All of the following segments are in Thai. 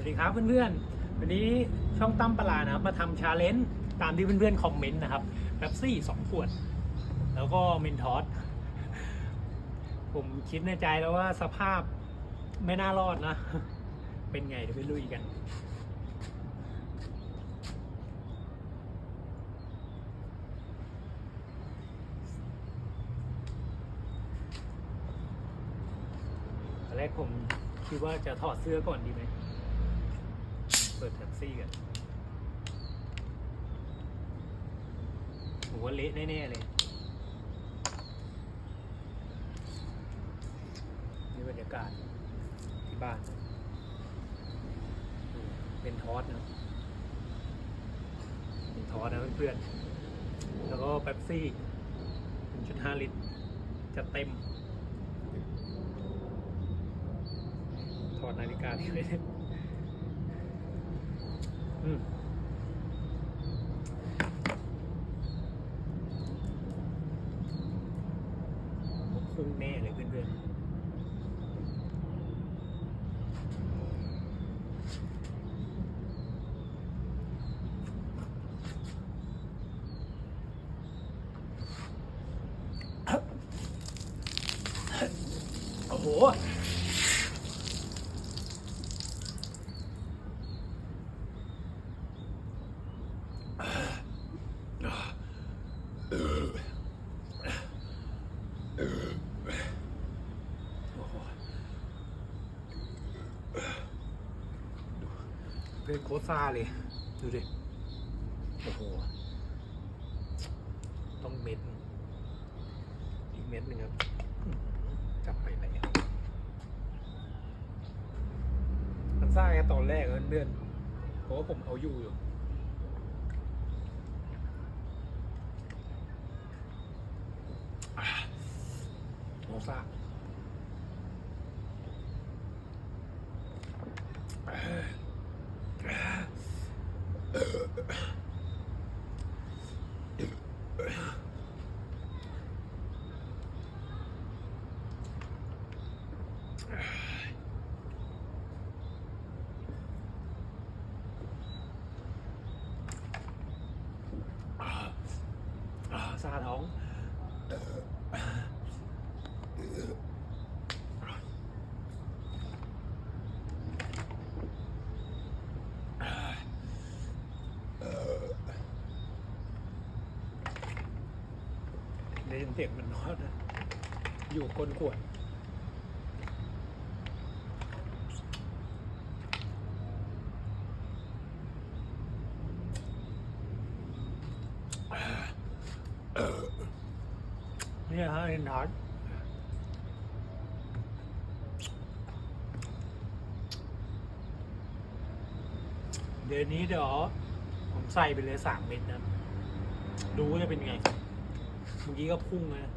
วัสดีครับเพื่อนๆ วันนี้ช่องตั้มปลานะครับมาทำชาเลนจ์ตามที่เพื่อนๆ คอมเมนต์นะครับแป๊บซี่สองขวด แล้วก็เมนทอสผมคิดในใจแล้วว่าสภาพไม่น่ารอดนะ เป็นไงเดี๋ยวไปลุยกันตอนแรกผมคิดว่าจะถอดเสื้อก่อนดีไหม เปิดแท็กซี่กันผมว่าเละแน่ๆเลย นี่บรรยากาศที่บ้าน เป็นทอสนะเป็นทอสนะเพื่อนๆ แล้วก็เป๊ปซี่1.5ลิตร จะเต็ม ถอดนาฬิกาที่ไม่ได้ พุ่งแน่เลยเพื่อนๆโอ้โห เป็นโคตรซ่าเลย ดูดิ โอ้โห ต้องเม็ด อีกเม็ดหนึ่งครับอื้อหือจับไปไหนอะมันซ่าแค่ตอนแรกเพื่อนเพราะว่าผมเอาอยู่อยู่ อะ โมซ่าอ่าซาท้อง ได้ยินเสียงมันนอดนะ อยู่คนขวด เนี่ยฮะเห็นทอดเดี๋ยวนี้เดี๋ยวผมใส่ไปเลยสามเม็ดนะ ดูว่าจะเป็นไง เมื่อกี้ก็พุ่งเลยนะ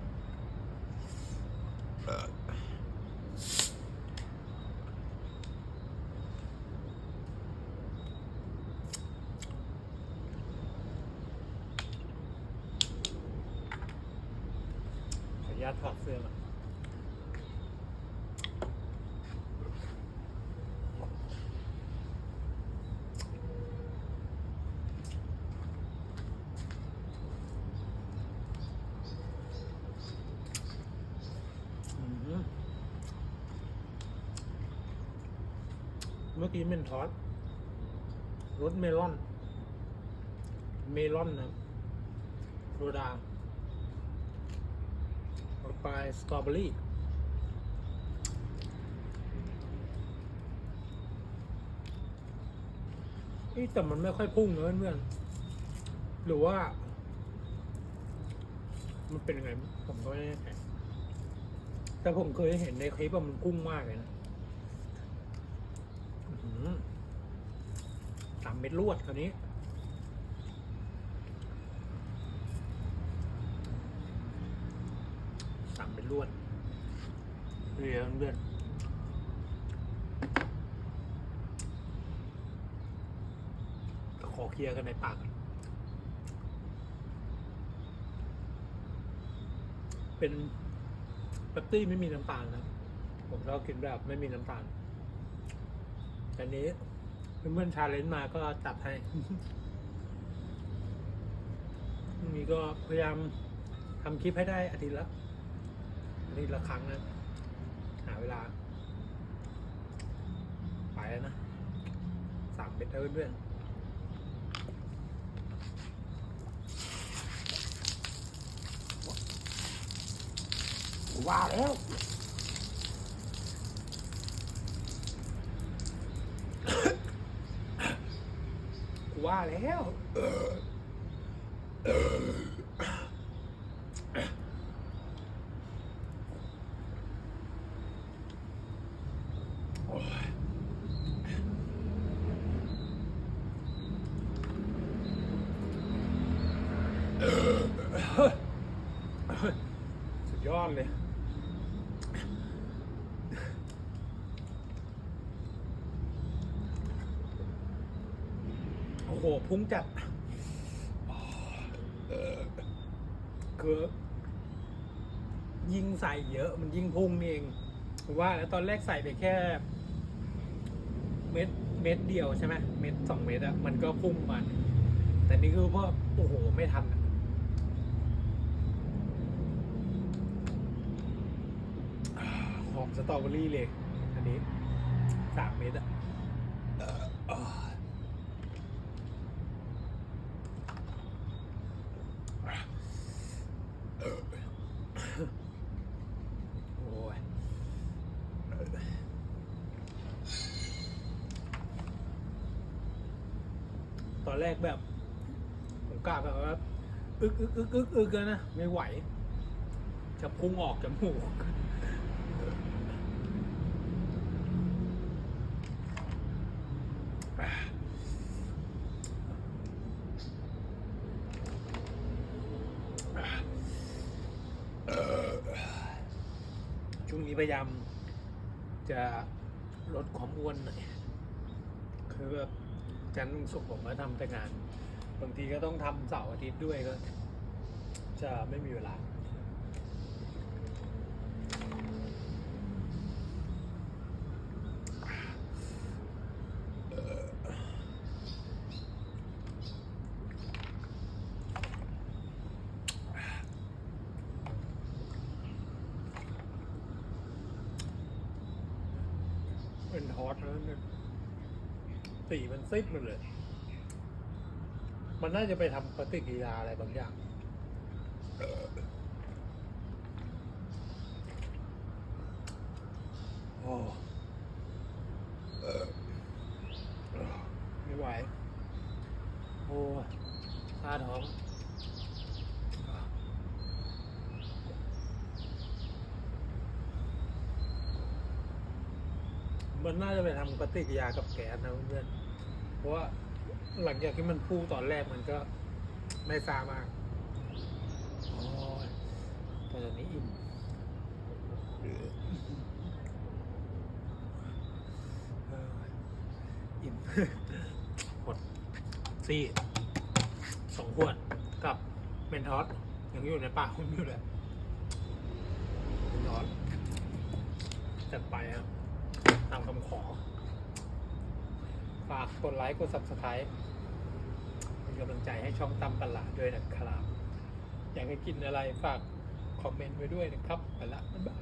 ขออนุญาตถอดเสื้อก่อนอื้อหือเมื่อกี้เมนทอสรสเมลอน เมลอนนะโซดาต่อไปสตรอเบอรี่นี่แต่มันไม่ค่อยพุ่งนะเพื่อนๆหรือว่า มันเป็นยังไง ผมก็ไม่แน่ใจแต่ผมเคยเห็นในคลิปว่ามันพุ่งมากเลยนะอื้อหือสาม เม็ดลวดคราวนี้ สามเป็นลวดเรียนเลื่อนขอเคลียร์กันในปากเป็นเปปตี้ไม่มีน้ำตาลนะผมชอบกินแบบไม่มีน้ำตาลอันนี้ เพื่อนชาเลนจ์มาก็จัดให้นี้ก็พยายามทำคลิปให้ได้อาทิตย์ละอาทิตย์ละครั้งนะ หาเวลา ไปแล้วนะสามเบ็ดแล้วเพื่อนว่าแล้ว กู ว่าแล้ว โอ้ยสุดยอดเลย โอ้โหพุ่งจัดคือยิงใส่เยอะมันยิงพุ่งเองว่าแล้วตอนแรกใส่ไปแค่ เม็ดเม็ดเดียวใช่ไหมเม็ดสองเม็ดอะมันก็พุ่งมันแต่นี่คือว่าโอ้โหไม่ทันอะหอมสตรอเบอรี่เลย อันนี้สามเม็ดอะเอ่ออ่าโอ้ย ต อนแรกแบบผมกล้าแบบว่าอึกอึกอึกอึกอึกเลยนะไม่ไหว จะพุ่งออกจมูกช่วงนี้พยายามจะลดความอ้วนหน่อยคือแบบ จันทร์ถึงศุกร์ผมก็ทำแต่งาน บางทีก็ต้องทำเสาร์อาทิตย์ด้วยก็ จะไม่มีเวลาเป็นทอสแล้วเนี่ย สีมันซิดมันเลย มันน่าจะไปทำปฏิกิริยาอะไรบางอย่างโอ้อไม่ไหว โอ้ยชาท้อง มันน่าจะไปทำปฏิกิริยากับแก๊สนะเพื่อนๆเพราะว่าหลังจากที่มันพูตอนแรกมันก็ไม่ซามากโอ้ยแต่ตอนนี้อิ่มเอออิ่มหมดซี่สองขวดกับเมนทอสยังอยู่ในปากผมอยู่เลยเมนทอสจัดไปครับ ตามคำขอ ฝากกดไลค์กด subscribe เป็นกำลังใจให้ช่องตำตลาดด้วยนะครับ อยากให้กินอะไรฝากคอมเมนต์ไว้ด้วยนะครับไปละบ๊ายบาย